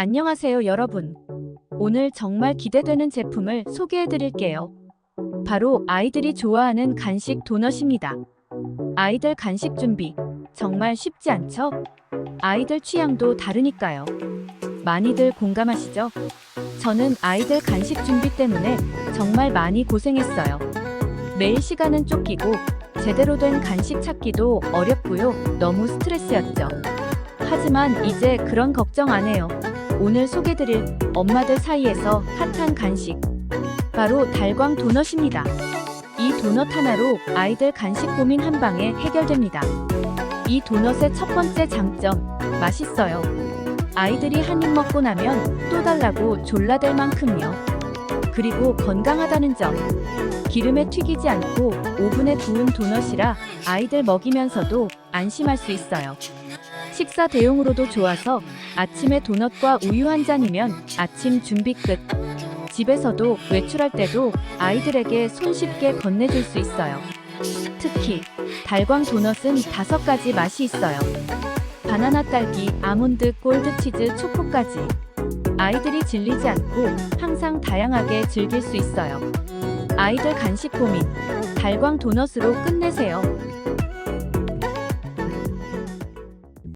안녕하세요, 여러분. 오늘 정말 기대되는 제품을 소개해 드릴게요. 바로 아이들이 좋아하는 간식 도넛입니다. 아이들 간식 준비 정말 쉽지 않죠? 아이들 취향도 다르니까요. 많이들 공감하시죠? 저는 아이들 간식 준비 때문에 정말 많이 고생했어요. 매일 시간은 쫓기고 제대로 된 간식 찾기도 어렵고요. 너무 스트레스였죠. 하지만 이제 그런 걱정 안 해요. 오늘 소개드릴 엄마들 사이에서 핫한 간식. 바로 달광 도넛입니다. 이 도넛 하나로 아이들 간식 고민 한 방에 해결됩니다. 이 도넛의 첫 번째 장점, 맛있어요. 아이들이 한 입 먹고 나면 또 달라고 졸라댈 만큼요. 그리고 건강하다는 점. 기름에 튀기지 않고 오븐에 구운 도넛이라 아이들 먹이면서도 안심할 수 있어요. 식사 대용으로도 좋아서 아침에 도넛과 우유 한 잔이면 아침 준비 끝. 집에서도 외출할 때도 아이들에게 손쉽게 건네줄 수 있어요. 특히 달광 도넛은 다섯 가지 맛이 있어요. 바나나 딸기, 아몬드, 골드치즈, 초코까지. 아이들이 질리지 않고 항상 다양하게 즐길 수 있어요. 아이들 간식 고민, 달광 도넛으로 끝내세요.